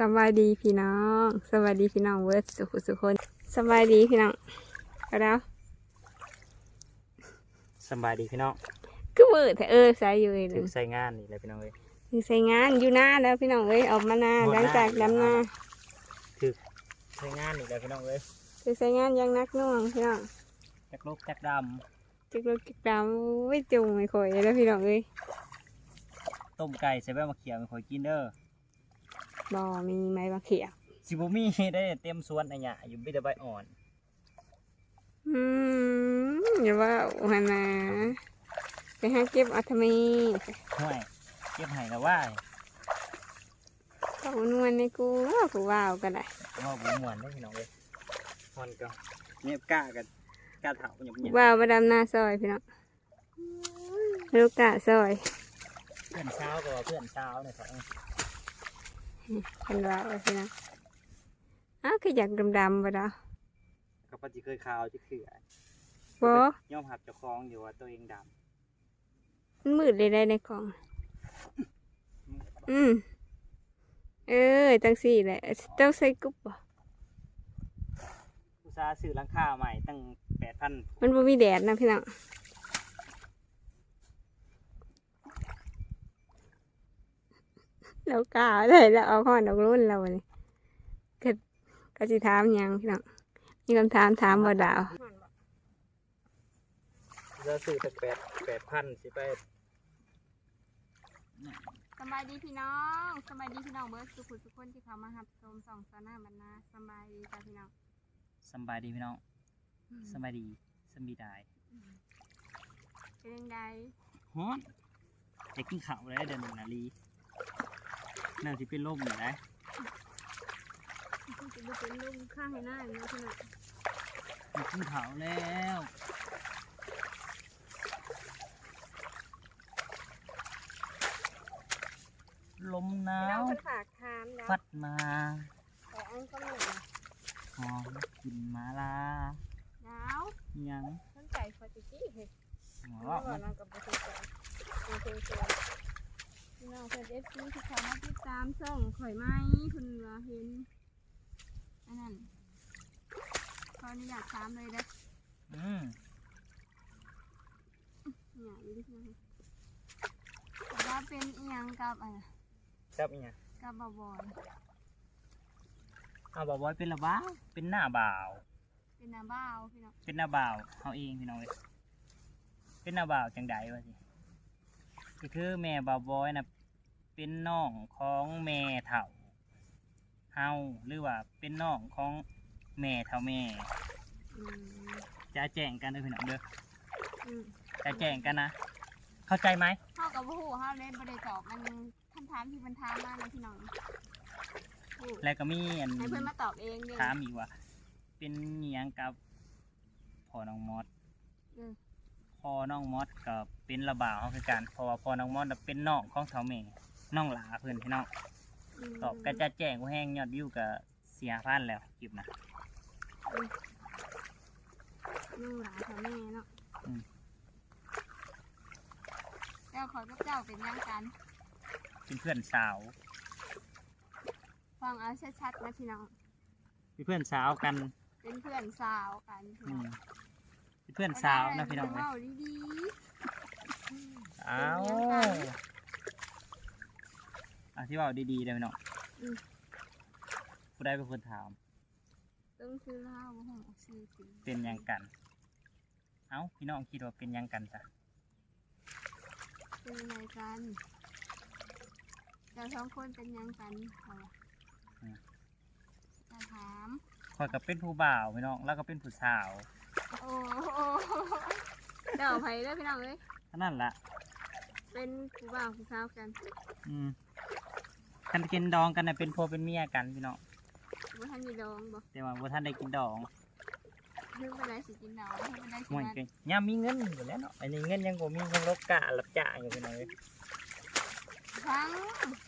สบายดีพี่น้องสบายดีพี่น้องเวิร์ดสุขสุขคนสบายดีพี่น้องเอาแล้วสำบายดีพี่น้องก็เวิร์ดแต่เออใส่อยู่เลยถึงใส่งานนี่เลยพี่น้องเอ้ยถึงใส่งานอยู่หน้าแล้วพี่น้องเอ้ยออกมาหน้าหมดหหน้าลังจากดำหน้าถึงใส่งานนี่เลยพี่น้องเอ้ยถึงใส่งานอยังนักหน่วงพี่น้องจักลูกจักดจิกลูกจิกดำไม่จุงไม่ค่อยแล้วพี่น้องเอ้ยำต้มไก่ใส่ใบมะเขียไม่ค่อยกินเด้อ บ่มีไม้บะเขียบสิบ่มีได้เต็มสวนอันเนี้ยอยู่มีแต่ใบอ่อน อืมอย่าว่าหันนะไปหาเก็บเอัตมีห้วยเก็บให้แล้วว่าเขานวลในกูว่ากูว่าวก็ได้ว่าบ่ม่วนเด้อพี่น้องเอ้ยฮอนก็เนี่ยกล้ากันกล้าเถาหยับหยับว่าวมาดำหน้าซอยพี่น้องลูกกะซอย เพื่อนเช้าก็ว่าเพื่อนเช้าเนี่ยเขา เอ้ยเป็นว่าวพี่น้องอ้าวคืออยากดำๆบ่ดาเขาปฏิเคยข่าวที่คือบ่ย่อมหับเจ้าของอยู่ว่าตัวเองดมันมืดเลยได้ในกล่องำอืม เออจังสี่แหละเจ้าใส่กุ๊บบ่อุตสาห์ซื้อหลังคาใหม่ตั้งแปดพันมันบ่มีแดดนะพี่น้อง เรากล้าได้แล้วเอาข้อนดอกรุ่นเราเลยก็ก็สิถามหยังพี่น้องมีคำถามถามบ่ดาวเราซื้อตั้งแปดแปดพันสิไปสบายดีพี่น้องสบายดีพี่น้องเบิร์ดสุขุทุกคนที่เขามาหับชมสองสาวหน้าบรรณาสบายดีจ้าพี่น้องสำบายดีพี่น้องสำบายดีสำบีได้เป็นยังไงฮอนอยากกินข้าวเลยเดือนหนึ่งนาลี น่าจะเป็นลมอยู่นะจะดูเป็นลุงข้างให้หน้าอย่างนี้พี่น้องอยากกินข้าวแล้วลมหนาพี่น้องวคนฝากถามนะพัดมาแต่อันก็หนึ่งหอมกลินมาลาหนาวยังต้นไก่ฟอติจี้เฮ้ยหัวเราเราะบอมักนเรากับประตูใจเป็นเพลงเจพี่น้องเพื่ อนเอฟซีที่เขามาติดตามช่องข่อยไม้คุณว่าเห็นอันนั้นขออนุญาตถามเลยนะอืมเนี่ยอยู่ที่ไหนว่าเป็นอีหยังกับอะไรจับอีกอย่างกับบอบอยเอาบอกว่าเป็นละบ้าวเป็นหน้าบ่าว เป็นนาบ้าวพี่น้องเป็นหน้าบ่าวเขาเองพี่น้องเลยเป็นหน้าบ่าวจังใดวะสิก็คือแม่บ่าวบอยนะ เป็นน้องของแม่เฒ่าเฮาหรือว่าเป็นน้องของแม่เฒ่าแม่ อืมจะแจ้งกันเด้อพี่น้องเด้ออืมจะแจ้งกันนะ เข้าใจไหมเข้ากับผู้เขาเลยบริตอบมันคำถามที่มันถามมานะพี่น้องผู้แล้วก็มีอัน ให้เพื่อนมาตอบเองเด้อ ถามอีกว่า เป็นเนียงกับพ่อน้องมอสเออพ่อน้องมอสกับเป็นระบ่าวเขาคือกันเพราะว่าพ่อน้องมอสน่ะเป็นน้องของเฒ่าแม่ น้องหลาเพื่อนพี่น้องมตอบก็จะแจ้งว่าแห้งยอดวิวกับเสียพันแล้วคลิปนะนู่นหลานเขาแม่เนาะอืมแล้วขอยกับเจ้าเป็นยังกันเป็นเพื่อนสาว ฟังเอาชัดๆนะพี่น้องเป็นเพื่อนสาวกัน เป็นเพื่อนสาวกันพี่อืน้องมเป็นเพื่อนสาวนะพี่น้องเลยเว้า ดีอ้าวอธิบายดีๆเลยพี่น้องผู้ใดเป็นคนถามๆต้องซื้อเหล้าบ่ห้องซื้อสีเป็นหยังกัน เอ้าพี่น้องคิดว่าเป็นหยังกันจ้ะเป็นยังไงกันเราสองคนเป็นยังกันเอาล่ะจะถามคอยกับเป็นผู้บ่าวพี่น้องแล้วก็เป็นผู้สาวโอ้โหเดี๋ยวไปเด้อพี่น้องเอ้ยเท่านั้นละเป็นผู้บ่าวผู้สาวกัน อืม กันกินดองกันนะเป็นผัวเป็นเมียกันพี่น้องบ่ทันมีดองบ่แต่ว่าบ่ท่านได้กินดองเพิ่งไปได้สิกินดองเพิ่งไปได้สิห่วยมาเก่งยามมีเงินอยู่แล้วเนาะอันนี้เงินยังบ่มียังลกกะรับจ้างอยู่พี่น้องเอ้ยทั้ง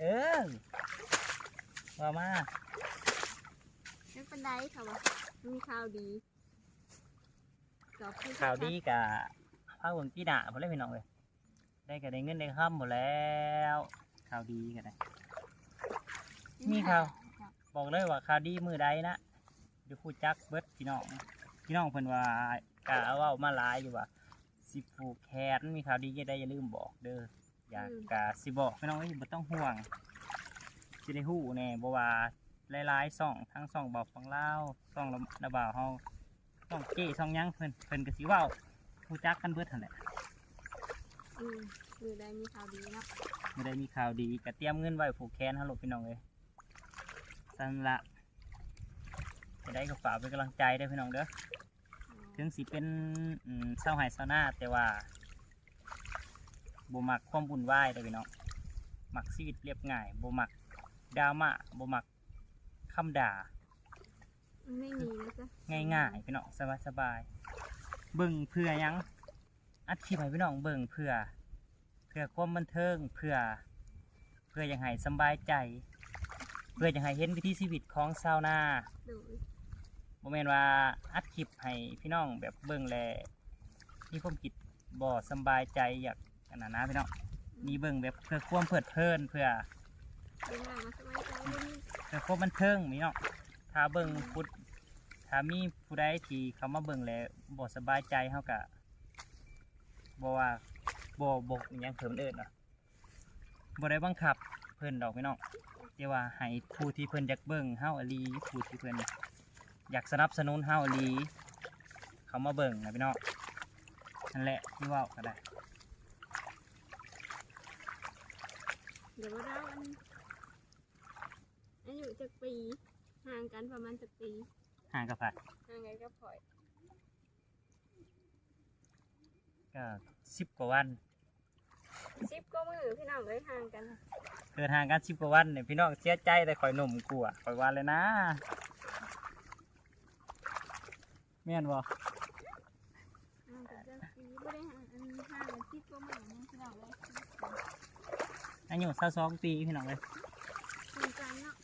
เออว่ามาเพิ่งเป็นได้ค่ะว่ามีข่าวดีจบที่ข่าวดีกะพาเบิ่งพี่ดาบ่เลยพี่น้องเอ้ยได้ก็ได้เงินได้ค่ำหมดแล้ว ข่าวดีก็ได้ มีข่าว บอกเลยว่าข่าวดีมือใดนะเดี๋ยวพูดจักเบิดพี่น้อง พี่น้องเพิ่นว่ากะเว่ามาหลายอยู่ว่าสิผูกแขนมีข่าวดีจะได้อย่าลืมบอกเด้ออยากกะสิบอกพี่น้องเอ้ยบ่ต้องห่วงสิได้ฮู้แน่บ่ว่าหลายๆซ่องทั้งซ่องบอกฟังลาวซ่องระบ่าวเฮาซ่องเจ้ซ่องหยังเพิ่นเพิ่นก็สิเว้าฮู้จักกันเบิดหั่นแหละอืมมือใดมีข่าวดีเนาะไม่ได้มีข่าวดีก็เตรียมเงินไว้ผูกแขนฮัลโหลพี่น้องเลย สันละจะได้ก็ฝากเป็นกำลังใจเด้อพี่น้องเด้อถึงสิเป็นอืมเศร้าหายเศร้าหน้าแต่ว่าบ่มักความบุญวายเด้อพี่น้องมักชีวิตเรียบง่ายบ่มักดราม่าบ่มักคำด่าไม่มีนะจ๊ะง่ายๆพี่น้องสบายสบายๆเบิ่งเพื่อหยังอัดคลิปให้พี่น้องเบิ่งเพื่อเพื่อความบันเทิงเพื่อเพื่ออยังให้สำบายใจ เพื่ออยังให้เห็นวิถีชีวิตของชาวนาโดยบ่แม่นว่าอัดคลิปให้พี่น้องแบบเบิ่งแลมีความคิดบ่สำบายใจอยากอันนั้นนะพี่น้องมีเบิ่งแบบเพื่อความเพลิดเพลินเพื่อเวลามาสบายใจเรื่องนี้เพื่อความบันเทิงพี่น้องถ้าเบิ่งพุดถ้ามีผู้ใดที่เขามาเบิ่งแล้วบ่สบายใจเฮาก็บ่ว่าบ่บ่อิหยังเพิ่มเอิ้นเนาะบ่ได้บังคับ เพิ่นดอกพี่น้องแต่ว่าให้ผู้ที่เพิ่นอยากเบิ่งเฮาอหลีผู้ที่เพิ่นอยากสนับสนุนเฮาอหลีเขามาเบิ่งนะพี่น้องนั่นแหละที่เว่าก็ได้เดี๋ยวว่าเราอันอายุจากปีห่างกันประมาณจากปีห่างกับผัดห่างกันก็พลอยก็สิบกว่าวันสิบก็มือพี่น้องเลยห่างกัน เกิดห่างกันสิบกว่าวันเนี่ยพี่น้องเสียใจแต่ข่อยหนุ่มกลัวข่อยวันเลยนะแม่นบ่ห่างกันจากปีไม่ได้ห่างอันห่างกันสิบก็มือนะพี่น้องเลยอายุสาสองปีพี่น้องเลยห่างกันเนาะ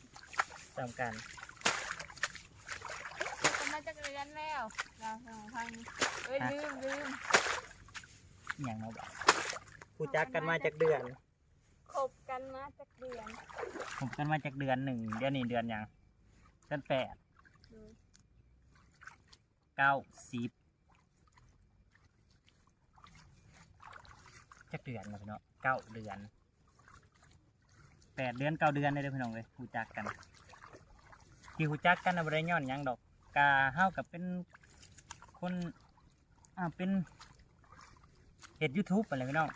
จำกันกันมาจากเรียนแล้วเราสองพันเอ้ยลืมลืมอหย่างเราบอกผู้จักกันมาจากเดือนคบ กันมาจากเดือนผมกันมาจากเดือนหนึ่งเดือนนี้เดือนหยังเดือนแปดโดยเก้าสิบจักเดือนนะพี่น้องเก้าเดือนแปดเดือนเก้าเดือนเลยเด้อพี่น้องเลยผู้จักกันที่หูจักกันนะบริย้อนหยังดอกกาเฮากับเป็นคนอ่าเป็นเห็ดยูทูบอะไรพี่น้อง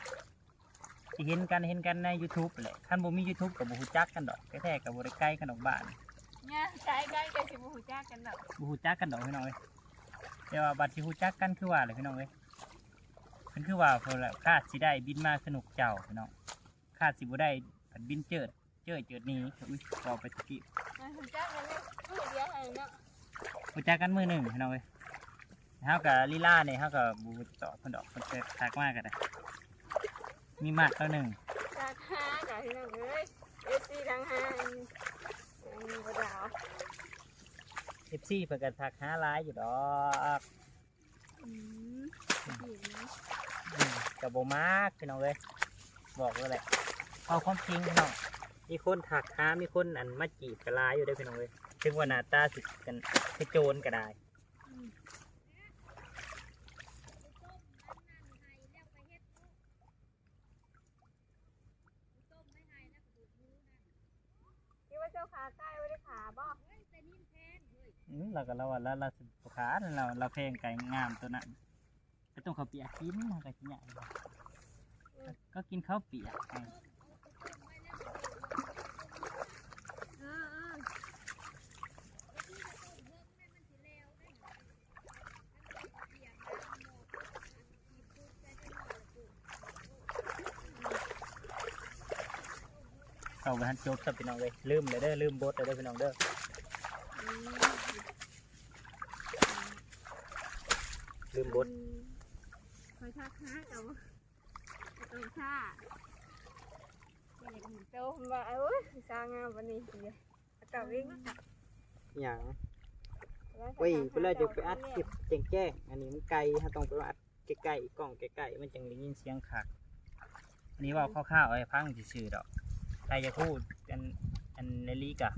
ที่เห็นกันเห็นกันใน YouTube ไปเลยขั้นบ่มี YouTube กับบ่ฮู้จักกันดอกแท้ๆกับบ่ได้ใกล้กันดอกบ้านเนี่ยใช้กันกันสิบหูจักกันดอกบ่ฮู้จักกันดอกพี่น้องเอ้ยแต่ว่าบัดที่ฮู้จักกันคือว่าอะไรพี่น้องเอ้ยเพิ่นคือว่าเพิ่นละคาดสิได้บินมาสนุกเจ้าพี่น้องคาดสิบ่ได้ผัดบินเจิดเจิดเจิดหนี้อุ้ยก็ไปตะกี้มาหูจักกันเนี่ยมือเดียวให้เนาะรู้จักกันมือหนึ่งพี่น้องเว้ยเฮากับลีลาเนี่ยเฮากับบูต่อเพิ่นดอกเพิ่นจะทักมากกันนะ มีมากแล้วหนึ่งจากห้าจากพี่น้องเอ้ยเอซีทั้งห้าอันอันนี้ก็ดาวเอฟซีเพิ่นก็ทักหาหลายอยู่ดอกอืมดีนะอืมกับโบมากพี่น้องเว้ยบอกเลยแหละเอาความจริงพี่น้องมีคนทักหามีคนอันมาจีบกันหลายอยู่ได้อพี่น้องเว้ยถึงว่าหน้าตาสิกันกระโจนก็ได้ อืมคิดว่าเจ้าขาใกล้ไว้ได้ขาบ่ อืมเราก็เราว่าเราเราสิบขาเราเราเพลงไก่งามตัวนั้นก็ต้องข้าวเปียกกินมันก็สิใหญ่ก็กินข้าวเปียกไงเออเออเข้าไปทันจบสับพี่น้องเลยลืมเลยเด้อลืมบทเลยเด้อพี่น้องเด้อม ลืมบทคอยทักหาเจ้าเออค่าเห็นโตมาเอ้ยสร้างงามวันนี้เดียวก่าเองนะอย่างเว้ยเพื่อจะไปอัดคลิปแจ้งแจ้งๆอันนี้มันไกลถ้าต้องไปอัดใกล้ๆกล้องใกล้ๆมันจังได้ยินเสียงขักอันนี้ว่าคร่าวๆไอ้พังซื่อดอกใครจะพูดอันอันในลีกอะ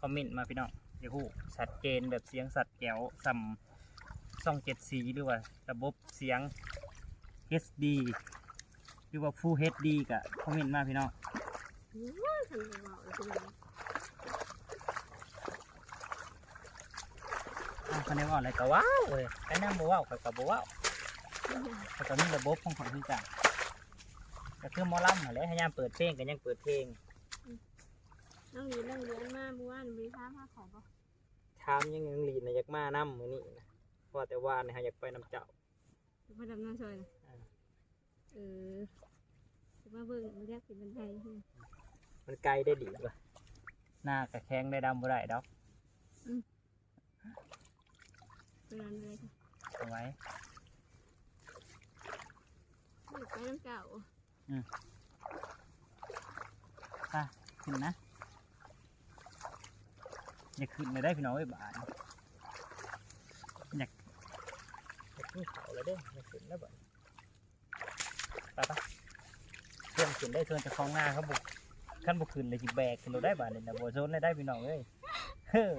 คอมเมนต์มาพี่น้องเดี๋ยวฮู้ชัดเจนแบบเสียงสัตว์แก้วสัม ซ่องเจ็ดสีหรือว่า ระบบเสียง HD หรือว่า Full HD ก็คอมเมนต์มาพี่น้องอื้อคันเบาๆเลยพี่น้องอ้าวคันได้ว่าอะไรก็ว้าวเว้ยไอ้นั่นบ่ว้าวข่อยก็บ่ว้าวข่อยก็มีระบบของข่อยคือกันก็คือหมอลำหั่นแหละให้ยามเปิดเพลงก็ยังเปิดเพลงน้องหลีน้องเลี้ยงมาเมื่อวานมีท้าผ้าขอบ่ถามยังยังลีนะอยากมาน้ำมือนี้นะเพราะ ว่าแต่ว่าเนี่ยอยากไปน้ำเจ้าจะมาดำน้ำซอยนะอ่าเออจะมาเบิ่งมันเรียกเป็นบันไดใช่ไหมมันไกลได้ดีป่ะหน้ากระแข้งได้ดำบ่ได้ดอกเป็นอะไรเลยค่ะเอาไว้ไปน้ำเจ้าไปขึ้นนะ อย่าขึ้นเลยได้พี่น้องไอ้ยบาทอยาก ขึ้นเขาแล้วเด้อยาขึ้นแล้วบ่ไปปะเครื่องขึ้นได้เครื่องจะคล้องหน้าเขาบุกขั้นบุกขึ้นเลยจิแบกขึ้นเราได้บาทเลยนะบัวโซนได้ได้พี่น้องเอ้ยเฮ้อ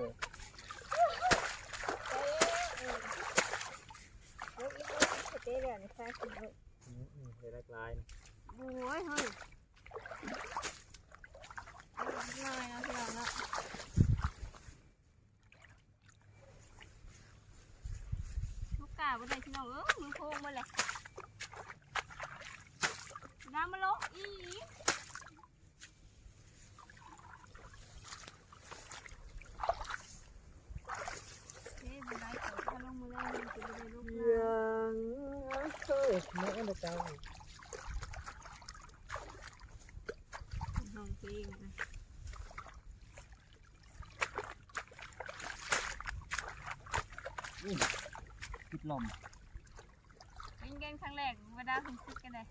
เฮ้ยอีกแล้วเตะเดี๋ยนี้ใช่คุณเลยอืมอืมเลยลายๆนะโอ้ยเฮ้ยลายนะพี่น้องเนะลูกกาบ่ได้พี่น้องเออมือโค้งมาเลยน้ำมาลงอีเฮ้ยบ่ได้เกิดถ้าลงมือแรงมันจะบ่ได้ลูกกา ยัง เคยเมื่อเจ้าห้องเพลงนะพิดลมเป็นเกมครั้งแรกเวลาผมซึกกันเลย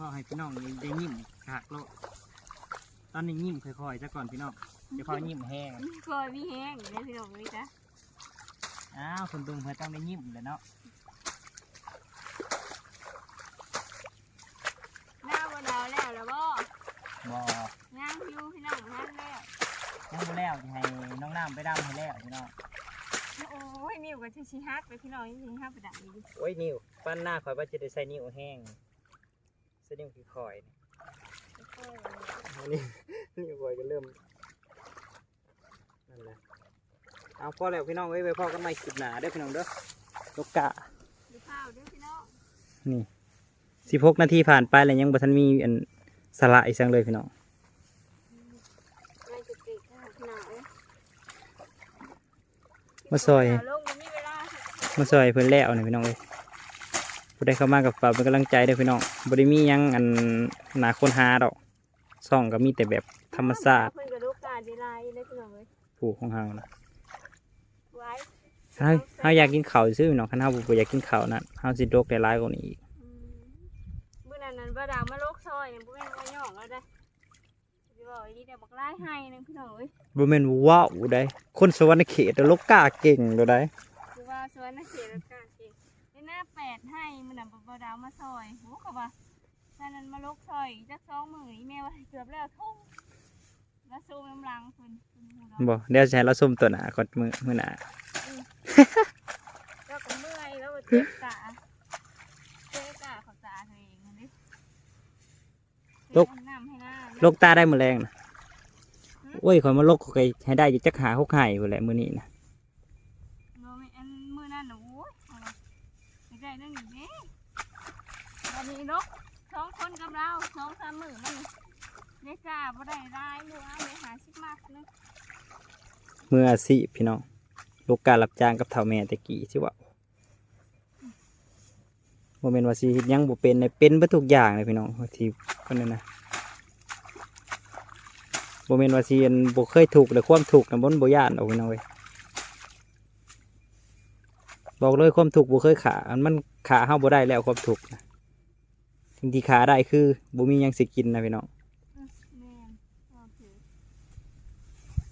ก็ให้รู้สึกยังนะเห็นกระหุไปสึกโอ้ยยังว่าสิว่าน้ำลางนะเฮ้ยมันบ่แจ้งเสียงบ่แจ้งก็ให้พี่น้องได้ได้ยิ้มขากโลดตอนนี้ยิ้มค่อยๆซะก่อนพี่น้องเดี๋ยวพอยิ้มแห้งคอยมีแห้งอยู่เลยพี่น้องเลยจ้ะอ้าวคนดุงเพื่อต้องได้ยิ้มเลยเนาะหน้าวันดาวแล้วแล้วบ่บ่ย่างพิวพี่น้องท่านแล้วยังบ่แล้วจะให้น้องน้ำไปดำให้แล้วพี่น้องโอ้ยนิ้วกับชิชิฮักไปพี่น้องชิชิฮักไปดักอยู่ดิโอ้ยนิ้วปั้นหน้าคอยว่าจะได้ใส่นิ้วแห้งใส่นิ้วคือคอยนี่อันนี้นิ้วคอยก็เริ่มนั่นแหละเอาพอแล้วพี่น้องเอ้ยไปพอกันใหม่คลิปหนาเด้อพี่น้องเด้อลูกกะดูข้าวด้วยพี่น้องนี่สิบหกนาทีผ่านไปแล้วยังบ่ทันมีอันสละอีกสังเลยพี่น้องไม่จะติดข้าวหนาวมาซอยลงมันมีเวลามาซอยเพิ่นแล้วนี่พี่น้องเอ้ย ผู้ใดเข้ามากับฝากเป็นกำลังใจเด้อพี่น้องบ่ได้มีหยังอันหนาคนหาดอกซ่องก็มีแต่แบบธรรมชาติเพิ่นกับลูกกาดีลายเลยพี่น้องเลยผูกของเฮานะไว้เฮาเฮาอยากกินข้าวซื่อพี่น้องคันเฮาบ่อยากกินข้าวนั่นเฮาสิดกได้หลายกว่านี้อีกอืมมื้อนั้นนั้นบ่ดาวมาโลกซอยยังบ่แม่นว่าย่องแล้วเด้อสิบอกอีนี่แต่บักลายให้นึงพี่น้องเอ้ยบ่แม่นว้าวได้คนสวรรค์เขตโลกกาเก่งเด้อได้คือว่าสวนนักเขียนแล้วกาเอง ในหน้าแปดให้มันนำบ่ดาวมาซอยโหเขาว่าตอนนั้นมาลกซอยจักสองมื้ออีแม่ว่าเกือบแล้วทุ่งแล้วซูมน้ำลังเพิ่นเพิ่นหูดอกบ่เดี๋ยวจะให้เราส้มตัวหน้าก่อนมื้อมื้อหน้าแล้วก็เมื่อยแล้วก็เจ็บกะเจ็บกะเขาตาตัวเองนั่นดิเป็นน้ำให้หน้าโลกตาได้มื้อแรงนะโอ้ยข่อยมาโลกข่อยให้ได้จักหาหกให้พุ่นแหละมื้อนี้นะโนมอันมือนั่นหนูเอาล่ะ ไม่ได้นั่งอยู่นี่วันนี้นกสองคนกับเราสองสามมือมันได้กาบ่ได้ร้ายมือเอาไปหาชิบมากนึงมื้ออาชีพพี่น้องลูกการับจ้างกับเฒ่าแม่ต่กี้สิว่าบ่แม่นว่าสิเฮ็ดหยังบ่เป็นได้เป็นเบิดทุกอย่างเลยพี่น้องที่เพิ่นนั่นนะบ่แม่นว่าสิอันบ่เคยถูกแต่ความถูกน่ะบ่นบ่ย่านเอาพี่น้องเว้ย บอกเลยความถูกบ่เคยขาอันมันขาเฮาบ่ได้แล้วความถูกนะสิ่งที่ขาได้คือบ่มีหยังสิกินนะพี่น้องอืมแม่นโอเค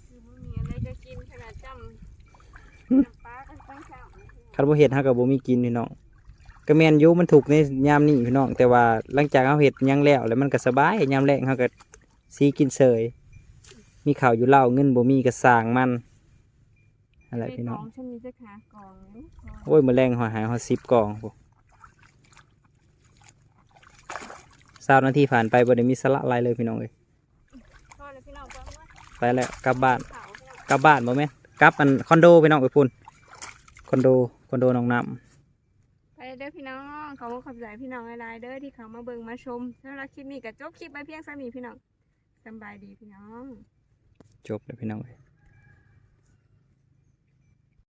คือบ่มีอะไรจะกินขนาดจำน้ำปลากันตั้งเช้าคันบ่เฮ็ดเฮาก็บ่มีกินพี่น้องก็แม่นอยู่มันถูกในยามนี้พี่น้อง แต่ว่าหลังจากเฮาเฮ็ดหยังแล้ว แล้วมันก็สบายยามแรงเฮาก็สิกินเสยมีข้าวอยู่เล่าเงินบ่มีก็สร้างมัน อะไรไปพี่กน้อองงฉันมีจะขากองอยู่กองโอ้ยมื้อแรงหอยหายหอย10กล่องพวก20นาทีผ่านไปบ่ได้มีสาระอะไรเลยพี่น้องเอ้ยพอแล้วพี่น้องฟังว่าไปแล้วกลับบ้านเขาพี่น้องกลับบ้านบ่แม่นกลับอันคอนโดไปน้องไปพุ่นคอนโดคอนโดน้องน้ำไปเด้อพี่น้องขอบคุณขอบใจพี่น้องหลายๆเด้อที่เขามาเบิ่งมาชมสำหรับคลิปนี้ก็จบคลิปไปเพียงเท่านี้พี่น้องสำบายดีพี่น้อง จบเลยพี่น้องเอ้ย